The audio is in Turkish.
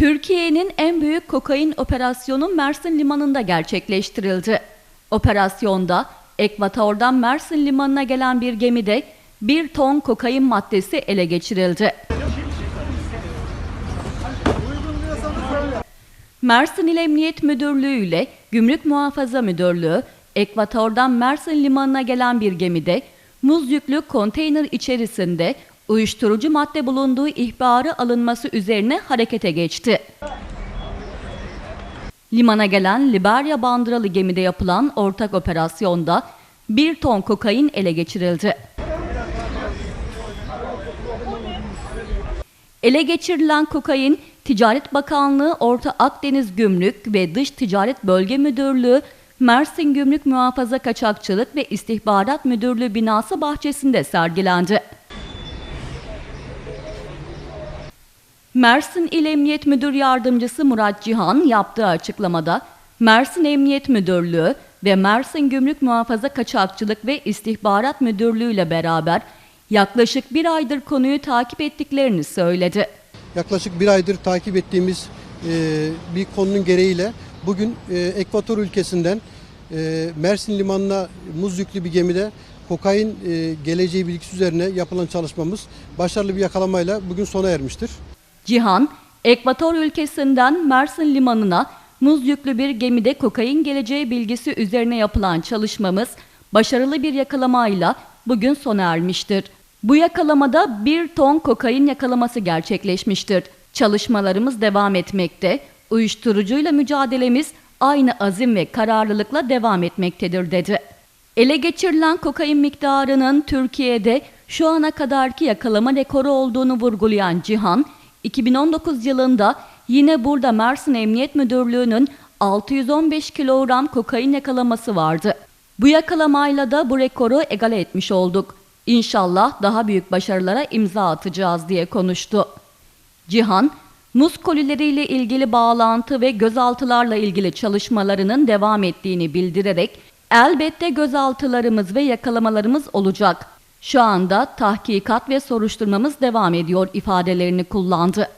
Türkiye'nin en büyük kokain operasyonu Mersin Limanı'nda gerçekleştirildi. Operasyonda Ekvator'dan Mersin Limanı'na gelen bir gemide bir ton kokain maddesi ele geçirildi. Mersin İl Emniyet Müdürlüğü ile Gümrük Muhafaza Müdürlüğü, Ekvator'dan Mersin Limanı'na gelen bir gemide muz yüklü konteyner içerisinde uyuşturucu madde bulunduğu ihbarı alınması üzerine harekete geçti. Limana gelen Liberya bandıralı gemide yapılan ortak operasyonda bir ton kokain ele geçirildi. Ele geçirilen kokain Ticaret Bakanlığı Orta Akdeniz Gümrük ve Dış Ticaret Bölge Müdürlüğü Mersin Gümrük Muhafaza Kaçakçılık ve İstihbarat Müdürlüğü binası bahçesinde sergilendi. Mersin İl Emniyet Müdür Yardımcısı Murat Cihan yaptığı açıklamada Mersin Emniyet Müdürlüğü ve Mersin Gümrük Muhafaza Kaçakçılık ve İstihbarat Müdürlüğü ile beraber yaklaşık bir aydır konuyu takip ettiklerini söyledi. Yaklaşık bir aydır takip ettiğimiz e, bir konunun gereğiyle bugün e, Ekvator ülkesinden e, Mersin limanına muz yüklü bir gemide kokain e, geleceği bilgisi üzerine yapılan çalışmamız başarılı bir yakalamayla bugün sona ermiştir. Cihan, Ekvator ülkesinden Mersin limanına muz yüklü bir gemide kokain geleceği bilgisi üzerine yapılan çalışmamız başarılı bir yakalamayla bugün sona ermiştir. Bu yakalamada bir ton kokain yakalaması gerçekleşmiştir. Çalışmalarımız devam etmekte, uyuşturucuyla mücadelemiz aynı azim ve kararlılıkla devam etmektedir dedi. Ele geçirilen kokain miktarının Türkiye'de şu ana kadarki yakalama rekoru olduğunu vurgulayan Cihan, 2019 yılında yine burada Mersin Emniyet Müdürlüğü'nün 615 kilogram kokain yakalaması vardı. Bu yakalamayla da bu rekoru egale etmiş olduk. İnşallah daha büyük başarılara imza atacağız diye konuştu. Cihan, muz kolileriyle ilgili bağlantı ve gözaltılarla ilgili çalışmalarının devam ettiğini bildirerek elbette gözaltılarımız ve yakalamalarımız olacak. Şu anda tahkikat ve soruşturmamız devam ediyor ifadelerini kullandı.